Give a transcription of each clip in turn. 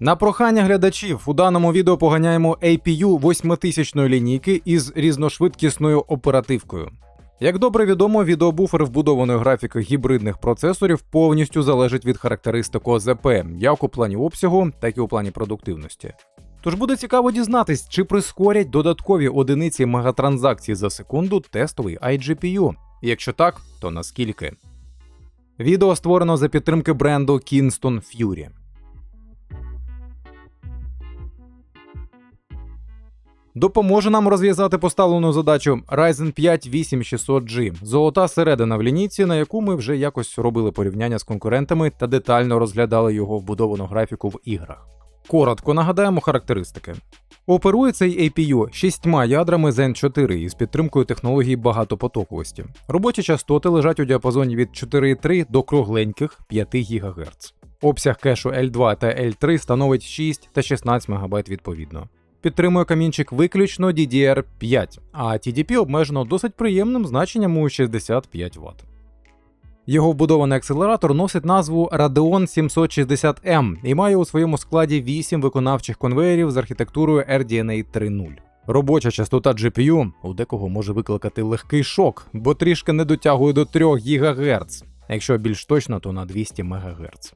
На прохання глядачів у даному відео поганяємо APU 8000 лінійки із різношвидкісною оперативкою. Як добре відомо, відеобуфер вбудованої графіки гібридних процесорів повністю залежить від характеристик ОЗП, як у плані обсягу, так і у плані продуктивності. Тож буде цікаво дізнатись, чи прискорять додаткові одиниці мегатранзакцій за секунду тестовий iGPU. Якщо так, то наскільки? Відео створено за підтримки бренду Kingston Fury. Допоможе нам розв'язати поставлену задачу Ryzen 5 8600G, золота середина в лінійці, на яку ми вже якось робили порівняння з конкурентами та детально розглядали його вбудовану графіку в іграх. Коротко нагадаємо характеристики. Оперує цей APU шістьма ядрами Zen 4 із підтримкою технології багатопотоковості. Робочі частоти лежать у діапазоні від 4,3 до кругленьких 5 ГГц. Обсяг кешу L2 та L3 становить 6 та 16 МБ відповідно. Підтримує камінчик виключно DDR5, а TDP обмежено досить приємним значенням у 65 Вт. Його вбудований акселератор носить назву Radeon 760M і має у своєму складі 8 виконавчих конвеєрів з архітектурою RDNA 3.0. Робоча частота GPU у декого може викликати легкий шок, бо трішки не дотягує до 3 ГГц, якщо більш точно, то на 200 МГц.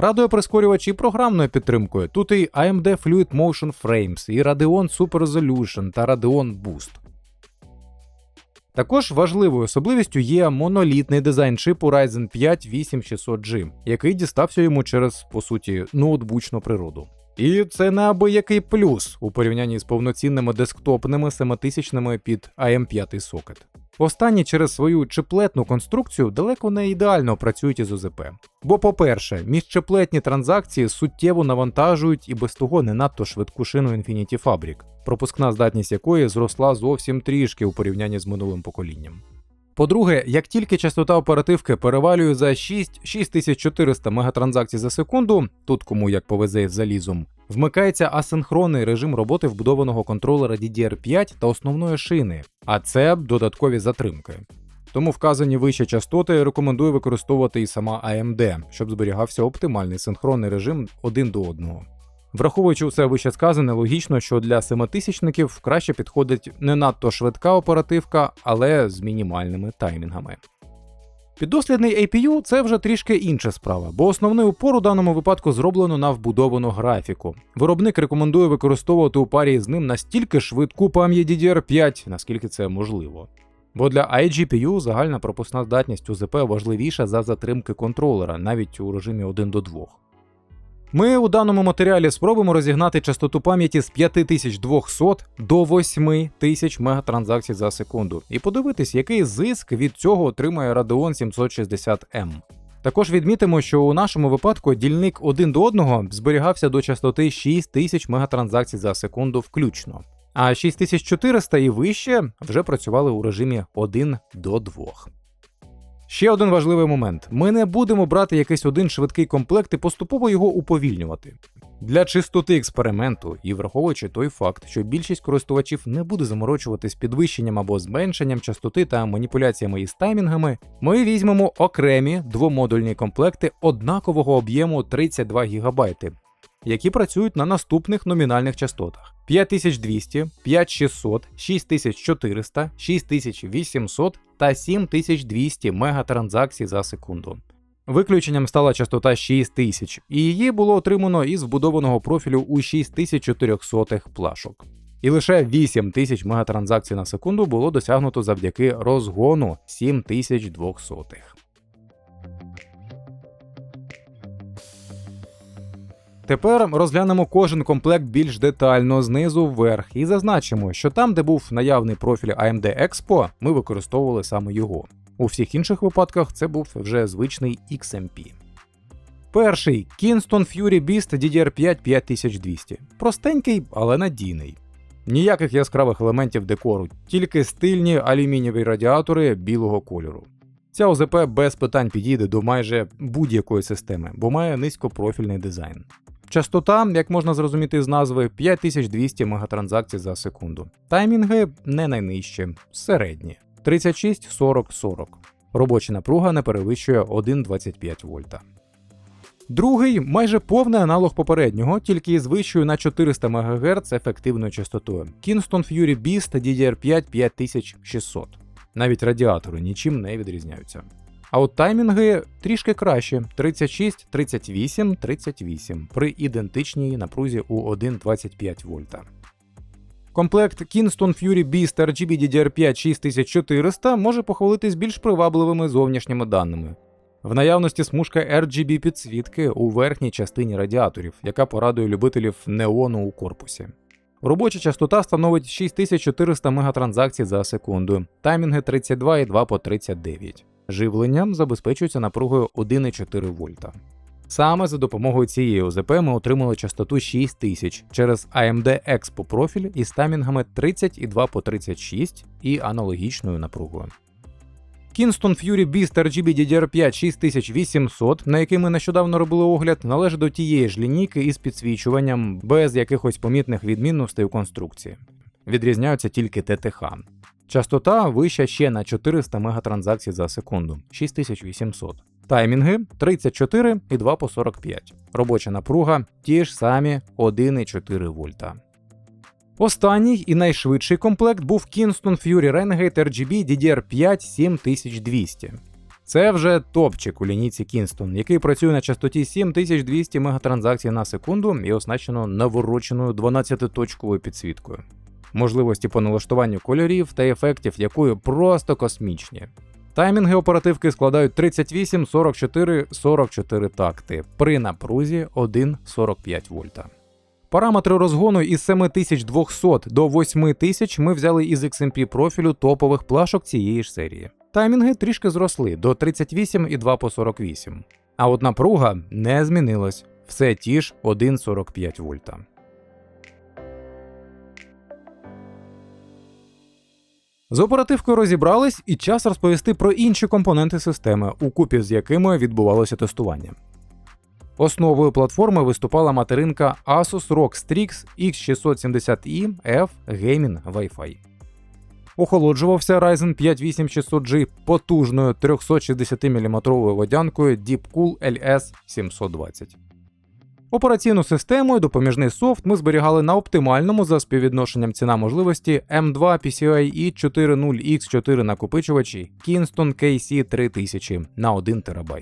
Радує прискорювач і програмною підтримкою. Тут і AMD Fluid Motion Frames, і Radeon Super Resolution та Radeon Boost. Також важливою особливістю є монолітний дизайн чипу Ryzen 5 8600G, який дістався йому через, по суті, ноутбучну природу. І це неабиякий плюс у порівнянні з повноцінними десктопними 7000 під AM5 сокет. Останні через свою чиплетну конструкцію далеко не ідеально працюють із ОЗП. Бо, по-перше, міжчиплетні транзакції суттєво навантажують і без того не надто швидку шину Infinity Fabric, пропускна здатність якої зросла зовсім трішки у порівнянні з минулим поколінням. По-друге, як тільки частота оперативки перевалює за 6-6400 мегатранзакцій за секунду, тут кому як повезе з залізом, вмикається асинхронний режим роботи вбудованого контролера DDR5 та основної шини, а це додаткові затримки. Тому вказані вищі частоти рекомендую використовувати і сама AMD, щоб зберігався оптимальний синхронний режим один до одного. Враховуючи все вище сказане, логічно, що для семитисячників краще підходить не надто швидка оперативка, але з мінімальними таймінгами. Піддослідний APU це вже трішки інша справа, бо основний упор у даному випадку зроблено на вбудовану графіку. Виробник рекомендує використовувати у парі з ним настільки швидку пам'ять DDR5, наскільки це можливо. Бо для iGPU загальна пропускна здатність УЗП важливіша за затримки контролера, навіть у режимі 1 до 2. Ми у даному матеріалі спробуємо розігнати частоту пам'яті з 5200 до 8000 мегатранзакцій за секунду і подивитись, який зиск від цього отримає Radeon 760M. Також відмітимо, що у нашому випадку дільник один до одного зберігався до частоти 6000 мегатранзакцій за секунду включно, а 6400 і вище вже працювали у режимі 1 до 2. Ще один важливий момент: ми не будемо брати якийсь один швидкий комплект і поступово його уповільнювати. Для чистоти експерименту і враховуючи той факт, що більшість користувачів не буде заморочуватись підвищенням або зменшенням частоти та маніпуляціями із таймінгами, ми візьмемо окремі двомодульні комплекти однакового об'єму 32 ГБ, які працюють на наступних номінальних частотах: 5200, 5600, 6400, 6800 та 7200 мегатранзакцій за секунду. Виключенням стала частота 6000, і її було отримано із вбудованого профілю у 6400 плашок. І лише 8000 мегатранзакцій на секунду було досягнуто завдяки розгону 7200. Тепер розглянемо кожен комплект більш детально знизу вверх і зазначимо, що там, де був наявний профіль AMD Expo, ми використовували саме його. У всіх інших випадках це був вже звичний XMP. Перший Kingston Fury Beast DDR5 5200. Простенький, але надійний. Ніяких яскравих елементів декору, тільки стильні алюмінієві радіатори білого кольору. Ця ОЗП без питань підійде до майже будь-якої системи, бо має низькопрофільний дизайн. Частота, як можна зрозуміти з назви, 5200 мегатранзакцій за секунду. Таймінги не найнижчі, середні 36-40-40. Робоча напруга не перевищує 1,25 вольта. Другий майже повний аналог попереднього, тільки із вищою на 400 МГц ефективною частотою. Kingston Fury Beast DDR5 5600. Навіть радіатори нічим не відрізняються. А от таймінги трішки краще: 36, 38, 38 при ідентичній напрузі у 1,25 вольта. Комплект Kingston Fury Beast RGB DDR5 6400 може похвалитись більш привабливими зовнішніми даними. В наявності смужка RGB підсвітки у верхній частині радіаторів, яка порадує любителів неону у корпусі. Робоча частота становить 6400 мегатранзакцій за секунду, таймінги 32,2 по 39. Живленням забезпечується напругою 1,4 вольта. Саме за допомогою цієї ОЗП ми отримали частоту 6000 через AMD Expo профіль із таймінгами 32 по 36 і аналогічною напругою. Kingston Fury Beast RGB DDR5 6800, на який ми нещодавно робили огляд, належить до тієї ж лінійки із підсвічуванням без якихось помітних відмінностей у конструкції. Відрізняються тільки ТТХ. Частота вища ще на 400 мегатранзакцій за секунду 6800. Таймінги 34 і 2 по 45. Робоча напруга ті ж самі 1,4 вольта. Останній і найшвидший комплект був Kingston Fury Renegade RGB DDR5 7200. Це вже топчик у лінійці Kingston, який працює на частоті 7200 мегатранзакцій на секунду і оснащено навороченою 12-точковою підсвіткою. Можливості по налаштуванню кольорів та ефектів якої просто космічні. Таймінги оперативки складають 38, 44, 44 такти при напрузі 1,45 вольта. Параметри розгону із 7200 до 8000 ми взяли із XMP профілю топових плашок цієї ж серії. Таймінги трішки зросли до 38 і 2 по 48. А от напруга не змінилась, все ті ж 1,45 вольта. З оперативкою розібрались і час розповісти про інші компоненти системи, укупі з якими відбувалося тестування. Основою платформи виступала материнка Asus ROG Strix X670i F Gaming Wi-Fi. Охолоджувався Ryzen 5 8600G потужною 360 мм водянкою Deepcool LS 720. Операційну систему і допоміжний софт ми зберігали на оптимальному за співвідношенням ціна можливості M2 PCIe 40X4 накопичувачі Kingston KC 3000 на 1 ТБ.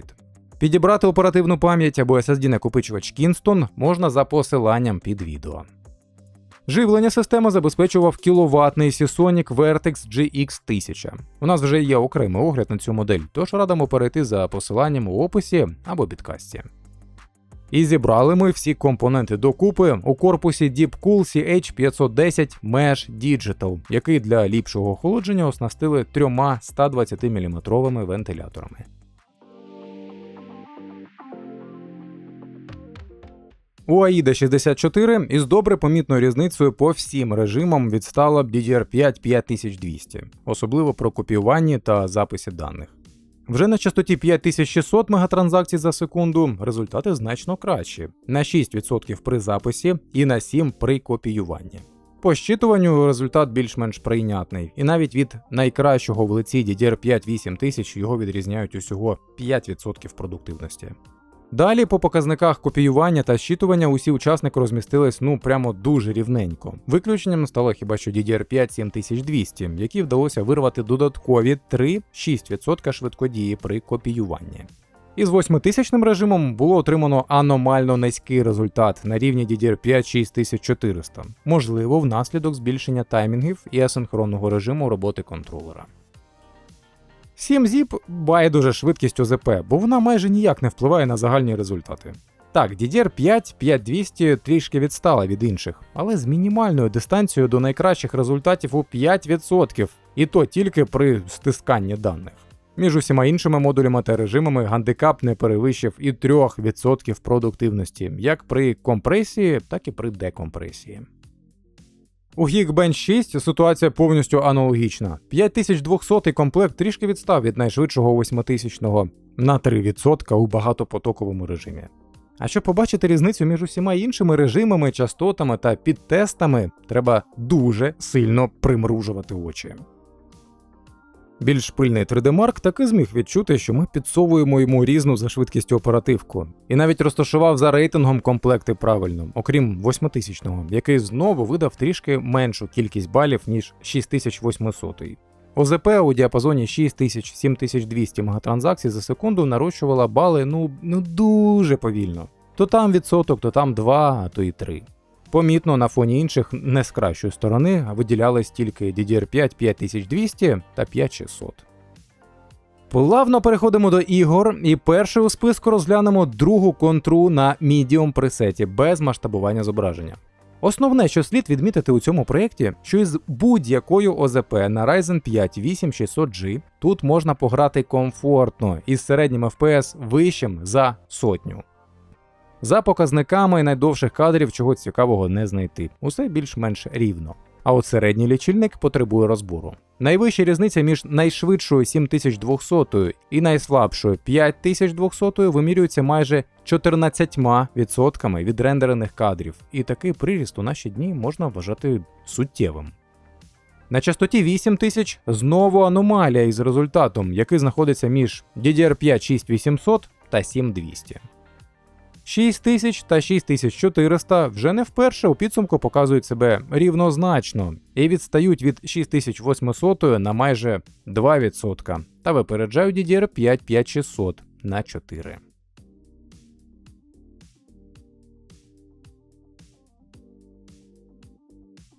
Підібрати оперативну пам'ять або SSD накопичувач Kingston можна за посиланням під відео. Живлення системи забезпечував кіловатний Seasonic Vertex GX 1000. У нас вже є окремий огляд на цю модель, тож радимо перейти за посиланням у описі або підкасті. І зібрали ми всі компоненти докупи у корпусі Deepcool CH510 Mesh Digital, який для ліпшого охолодження оснастили трьома 120 мм вентиляторами. У AIDA 64 із добре помітною різницею по всім режимам відстала DDR5 5200, особливо про копіюванні та записі даних. Вже на частоті 5600 мегатранзакцій за секунду результати значно кращі на 6% при записі і на 7% при копіюванні. По щитуванню результат більш-менш прийнятний, і навіть від найкращого в лиці DDR5 8000 його відрізняють усього 5% продуктивності. Далі по показниках копіювання та щитування усі учасники розмістились ну прямо дуже рівненько. Виключенням стало хіба що DDR5 7200, які вдалося вирвати додаткові 3-6% швидкодії при копіюванні. Із 8000 режимом було отримано аномально низький результат на рівні DDR5 6400, можливо, внаслідок збільшення таймінгів і асинхронного режиму роботи контролера. 7-ZIP байдуже швидкість ОЗП, бо вона майже ніяк не впливає на загальні результати. Так, DDR5 5200 трішки відстала від інших, але з мінімальною дистанцією до найкращих результатів у 5%, і то тільки при стисканні даних. Між усіма іншими модулями та режимами гандикап не перевищив і 3% продуктивності, як при компресії, так і при декомпресії. У Geekbench 6 ситуація повністю аналогічна. 5200 комплект трішки відстав від найшвидшого 8000 на 3% у багатопотоковому режимі. А щоб побачити різницю між усіма іншими режимами, частотами та підтестами, треба дуже сильно примружувати очі. Більш пильний 3D Mark таки зміг відчути, що ми підсовуємо йому різну за швидкістю оперативку, і навіть розташував за рейтингом комплекти правильно, окрім 8000-го, який знову видав трішки меншу кількість балів, ніж 6800. ОЗП у діапазоні 6000-7200 мегатранзакцій за секунду нарощувала бали ну, ну дуже повільно. То там відсоток, то там 2, а то і 3. Помітно на фоні інших не з кращої сторони виділялись тільки DDR5 5200 та 5600. Плавно переходимо до ігор, і перший у списку розглянемо другу контру на Medium пресеті без масштабування зображення. Основне, що слід відмітити у цьому проєкті, що із будь-якою ОЗП на Ryzen 5 8600G тут можна пограти комфортно із середнім FPS вищим за сотню. За показниками найдовших кадрів чого цікавого не знайти, усе більш-менш рівно. А от середній лічильник потребує розбору. Найвища різниця між найшвидшою 7200 і найслабшою 5200 вимірюється майже 14% від рендерених кадрів, і такий приріст у наші дні можна вважати суттєвим. На частоті 8000 знову аномалія із результатом, який знаходиться між DDR5 6800 та 7200. 6000 та 6400 вже не вперше у підсумку показують себе рівнозначно і відстають від 6800 на майже 2% та випереджають DDR5 5600 на 4.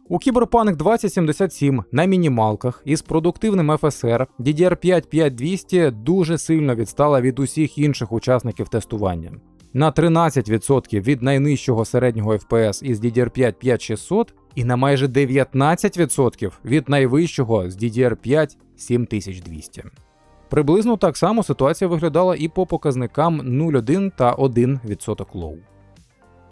У Cyberpunk 2077 на мінімалках із продуктивним FSR DDR5 5200 дуже сильно відстала від усіх інших учасників тестування на 13% від найнижчого середнього FPS із DDR5 5600 і на майже 19% від найвищого з DDR5 7200. Приблизно так само ситуація виглядала і по показникам 0,1 та 1% лоу.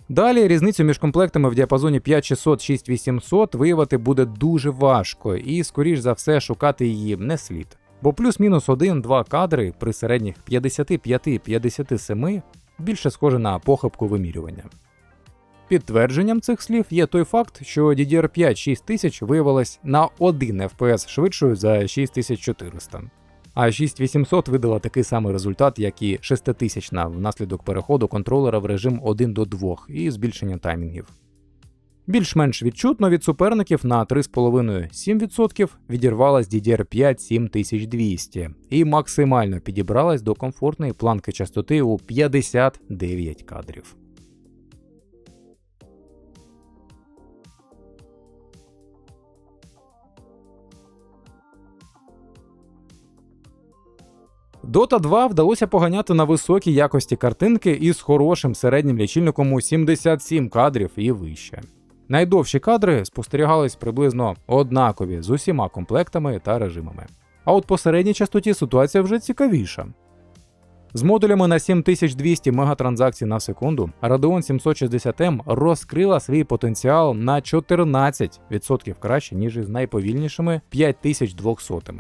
Далі різницю між комплектами в діапазоні 5600-6800 виявити буде дуже важко і, скоріш за все, шукати її не слід. Бо плюс-мінус 1-2 кадри при середніх 55-57 більше схоже на похибку вимірювання. Підтвердженням цих слів є той факт, що DDR5 6000 виявилась на 1 FPS швидшою за 6400, а 6800 видала такий самий результат, як і 6000 внаслідок переходу контролера в режим 1 до 2 і збільшення таймінгів. Більш-менш відчутно від суперників на 3,5-7% відірвалась DDR5 7200 і максимально підібралась до комфортної планки частоти у 59 кадрів. Dota 2 вдалося поганяти на високій якості картинки із хорошим середнім лічильником у 77 кадрів і вище. Найдовші кадри спостерігались приблизно однакові з усіма комплектами та режимами. А от по середній частоті ситуація вже цікавіша. З модулями на 7200 мегатранзакцій на секунду Radeon 760M розкрила свій потенціал на 14% краще, ніж із найповільнішими 5200,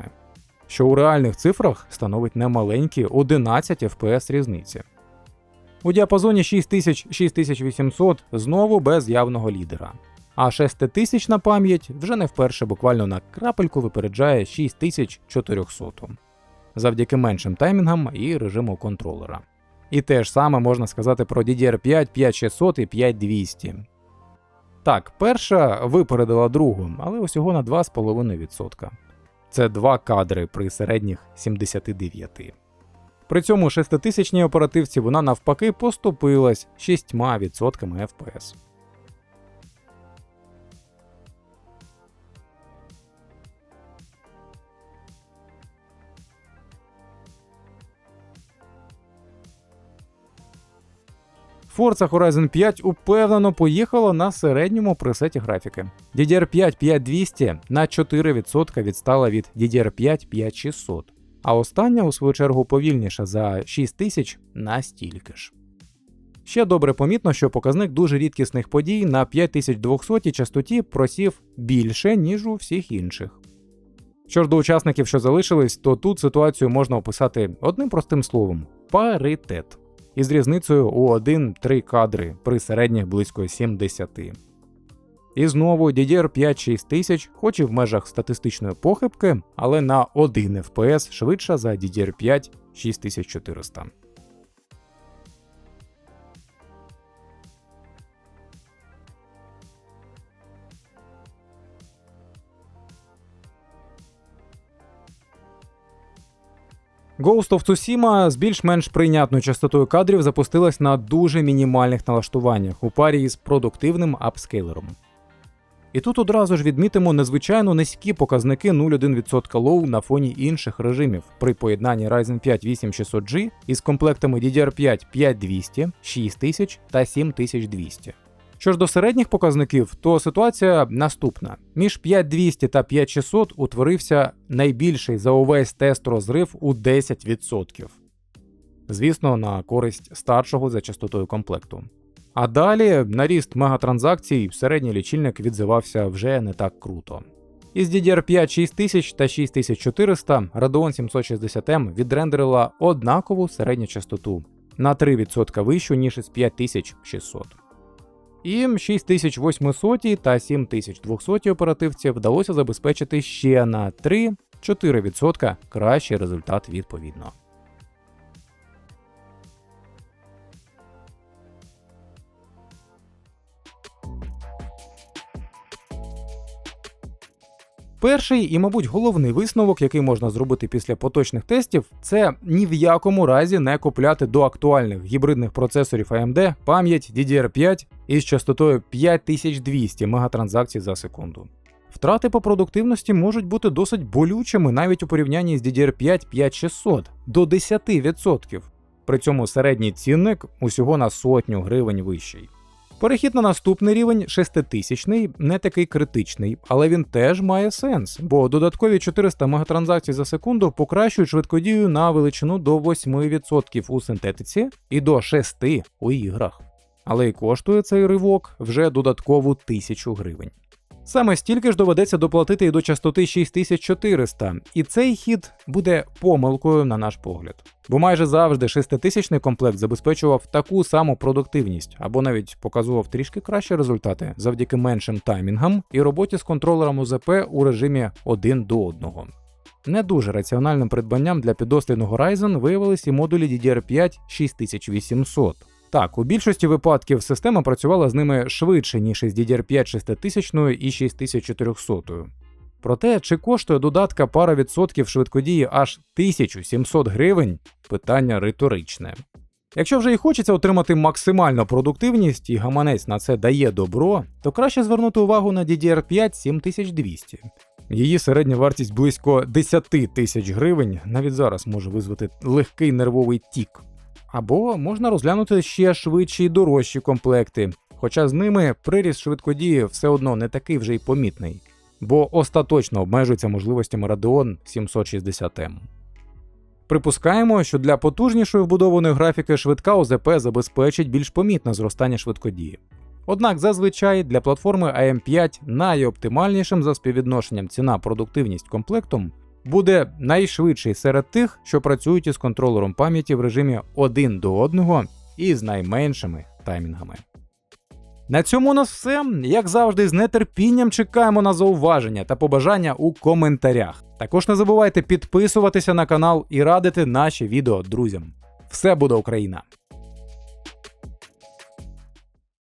що у реальних цифрах становить немаленькі 11 FPS різниці. У діапазоні 6000-6800 знову без явного лідера. А 6000 на пам'ять вже не вперше буквально на крапельку випереджає 6400 завдяки меншим таймінгам і режиму контролера. І те ж саме можна сказати про DDR5 5600 і 5200. Так, перша випередила другу, але усього на 2,5%. Це два кадри при середніх 79. При цьому шеститисячній оперативці вона навпаки поступилась 6% FPS. Forza Horizon 5 упевнено поїхала на середньому пресеті графіки. DDR5 5200 на 4% відстала від DDR5 5600 а остання, у свою чергу, повільніша за 6000 на стільки ж. Ще добре помітно, що показник дуже рідкісних подій на 5200 частоті просів більше, ніж у всіх інших. Що ж до учасників, що залишились, то тут ситуацію можна описати одним простим словом паритет. Із різницею у 1-3 кадри при середніх близько 70. І знову DDR5 6000, хоч і в межах статистичної похибки, але на 1 FPS швидша за DDR5 6400. Ghost of Tsushima з більш-менш прийнятною частотою кадрів запустилась на дуже мінімальних налаштуваннях у парі із продуктивним апскейлером. І тут одразу ж відмітимо незвичайно низькі показники 0,1% лоу на фоні інших режимів при поєднанні Ryzen 5 8600G із комплектами DDR5 5200, 6000 та 7200. Що ж до середніх показників, то ситуація наступна: між 5200 та 5600 утворився найбільший за увесь тест розрив у 10%. Звісно, на користь старшого за частотою комплекту. А далі на ріст мегатранзакцій середній лічильник відзивався вже не так круто. Із DDR5 6000 та 6400 Radeon 760M відрендерила однакову середню частоту на 3% вищу, ніж із 5600. І 6800 та 7200 оперативців вдалося забезпечити ще на 3-4% кращий результат відповідно. Перший і, мабуть, головний висновок, який можна зробити після поточних тестів, це ні в якому разі не купляти до актуальних гібридних процесорів AMD пам'ять DDR5 із частотою 5200 мегатранзакцій за секунду. Втрати по продуктивності можуть бути досить болючими навіть у порівнянні з DDR5 5600 до 10%. При цьому середній цінник усього на сотню гривень вищий. Перехід на наступний рівень 6000 не такий критичний, але він теж має сенс, бо додаткові 400 мегатранзакцій за секунду покращують швидкодію на величину до 8% у синтетиці і до 6% у іграх. Але й коштує цей ривок вже додаткову тисячу гривень. Саме стільки ж доведеться доплатити і до частоти 6400, і цей хід буде помилкою на наш погляд. Бо майже завжди 6000 комплект забезпечував таку саму продуктивність, або навіть показував трішки кращі результати завдяки меншим таймінгам і роботі з контролером УЗП у режимі 1 до 1. Не дуже раціональним придбанням для підослідного Ryzen виявилися і модулі DDR5 6800. Так, у більшості випадків система працювала з ними швидше, ніж із DDR5 6000 і 6400. Проте, чи коштує додатка пара відсотків швидкодії аж 1700 гривень питання риторичне. Якщо вже і хочеться отримати максимальну продуктивність і гаманець на це дає добро, то краще звернути увагу на DDR5 7200. Її середня вартість близько 10 тисяч гривень навіть зараз може визвати легкий нервовий тік. Або можна розглянути ще швидші й дорожчі комплекти, хоча з ними приріст швидкодії все одно не такий вже й помітний, бо остаточно обмежується можливостями Radeon 760M. Припускаємо, що для потужнішої вбудованої графіки швидка ОЗП забезпечить більш помітне зростання швидкодії. Однак зазвичай для платформи AM5 найоптимальнішим за співвідношенням ціна-продуктивність комплектом буде найшвидший серед тих, що працюють із контролером пам'яті в режимі 1 до 1 і з найменшими таймінгами. На цьому у нас все. Як завжди, з нетерпінням чекаємо на зауваження та побажання у коментарях. Також не забувайте підписуватися на канал і радити наші відео друзям. Все буде Україна!